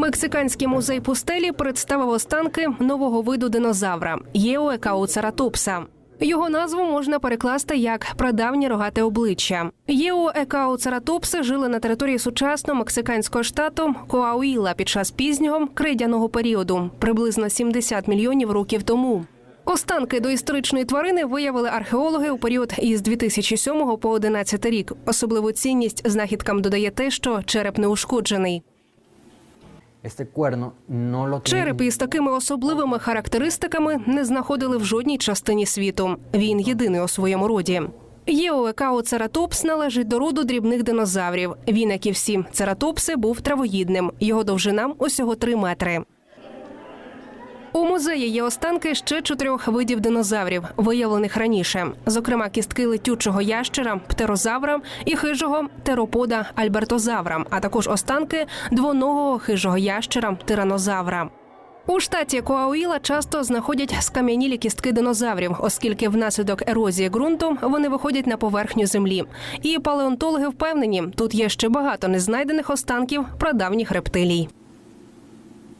Мексиканський музей пустелі представив останки нового виду динозавра Єоекауцератопса. Його назву можна перекласти як прадавнє рогате обличчя. Єоекауцератопси жили на території сучасного мексиканського штату Коауіла під час пізнього крейдяного періоду, приблизно 70 мільйонів років тому. Останки доісторичної тварини виявили археологи у період із 2007 по 2011 рік. Особливу цінність знахідкам додає те, що череп не ушкоджений. Череп із такими особливими характеристиками не знаходили в жодній частині світу. Він єдиний у своєму роді. Єоекаоцератопс належить до роду дрібних динозаврів. Він, як і всі цератопси, був травоїдним. Його довжина усього 3 метри. У музеї є останки ще чотирьох видів динозаврів, виявлених раніше, зокрема кістки летючого ящера, птерозавра і хижого теропода альбертозавра, а також останки двоногого хижого ящера тиранозавра. У штаті Коауіла часто знаходять скам'янілі кістки динозаврів, оскільки внаслідок ерозії ґрунту вони виходять на поверхню землі. І палеонтологи впевнені, тут є ще багато незнайдених останків прадавніх рептилій.